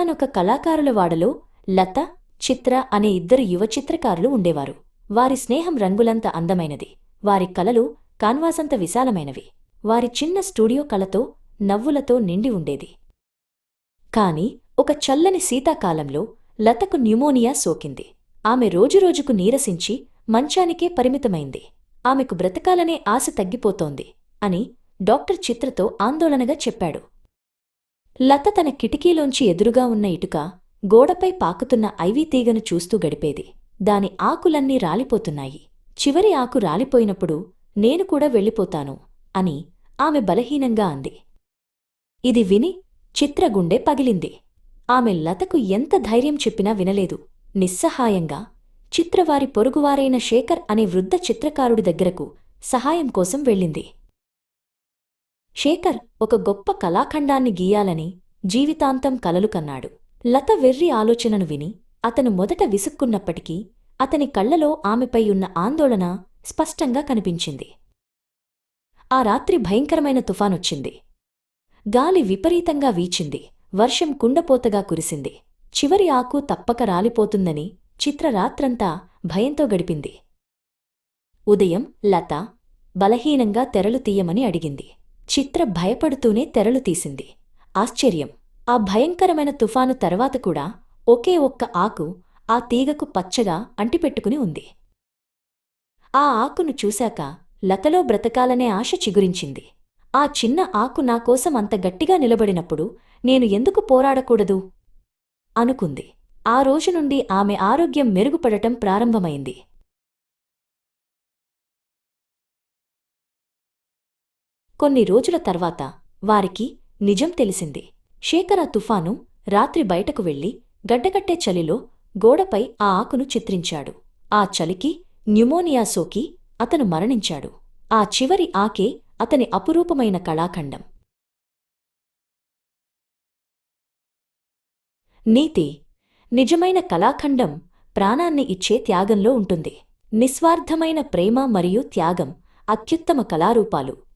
ఒకానొక కళాకారుల వాడలో లత చిత్ర అనే ఇద్దరు యువ చిత్రకారులు ఉండేవారు. వారి స్నేహం రంగులంత అందమైనది. వారి కలలు కాన్వాసంత విశాలమైనవి. వారి చిన్న స్టూడియో కళతో నవ్వులతో నిండి ఉండేది. కాని ఒక చల్లని శీతాకాలంలో లతకు న్యూమోనియా సోకింది. ఆమె రోజురోజుకు నీరసించి మంచానికే పరిమితమైంది. ఆమెకు బ్రతకాలనే ఆశ తగ్గిపోతోంది అని డాక్టర్ చిత్రతో ఆందోళనగా చెప్పాడు. లత తన కిటికీలోంచి ఎదురుగా ఉన్న ఇటుక గోడపై పాకుతున్న ఐవీ తీగను చూస్తూ గడిపేది. దాని ఆకులన్నీ రాలిపోతున్నాయి. చివరి ఆకు రాలిపోయినప్పుడు నేను కూడా వెళ్ళిపోతాను అని ఆమె బలహీనంగా అంది. ఇది విని చిత్రగుండె పగిలింది. ఆమె లతకు ఎంత ధైర్యం చెప్పినా వినలేదు. నిస్సహాయంగా చిత్రవారి పొరుగువారైన శేఖర్ అనే వృద్ధ చిత్రకారుడి దగ్గరకు సహాయం కోసం వెళ్ళింది. శేఖర్ ఒక గొప్ప కళాఖండాన్ని గీయాలని జీవితాంతం కలలు కన్నాడు. లత వెర్రి ఆలోచనను విని అతను మొదట విసుక్కున్నప్పటికీ అతని కళ్ళలో ఆమెపై ఉన్న ఆందోళన స్పష్టంగా కనిపించింది. ఆ రాత్రి భయంకరమైన తుఫానొచ్చింది. గాలి విపరీతంగా వీచింది. వర్షం కుండపోతగా కురిసింది. చివరి ఆకు తప్పక రాలిపోతుందని చిత్ర రాత్రంతా భయంతో గడిపింది. ఉదయం లత బలహీనంగా తెరలు తీయమని అడిగింది. చిత్ర భయపడుతూనే తెరలు తీసింది. ఆశ్చర్యం. ఆ భయంకరమైన తుఫాను తర్వాత కూడా ఒకే ఒక్క ఆకు ఆ తీగకు పచ్చగా అంటిపెట్టుకుని ఉంది. ఆ ఆకును చూశాక లతలో బ్రతకాలనే ఆశ చిగురించింది. ఆ చిన్న ఆకు నాకోసం అంత గట్టిగా నిలబడినప్పుడు నేను ఎందుకు పోరాడకూడదు? అనుకుంది. ఆ రోజు నుండి ఆమె ఆరోగ్యం మెరుగుపడటం ప్రారంభమైంది. కొన్ని రోజుల తర్వాత వారికి నిజం తెలిసింది. శేఖర తుఫాను రాత్రి బయటకు వెళ్ళి గడ్డకట్టే చలిలో గోడపై ఆ ఆకును చిత్రించాడు. ఆ చలికి న్యూమోనియా సోకి అతను మరణించాడు. ఆ చివరి ఆకే అతని అపురూపమైన కళాఖండం. నీతి నిజమైన కళాఖండం ప్రాణాన్ని ఇచ్చే త్యాగంలో ఉంటుంది. నిస్వార్థమైన ప్రేమ మరియు త్యాగం అత్యుత్తమ కళారూపాలు.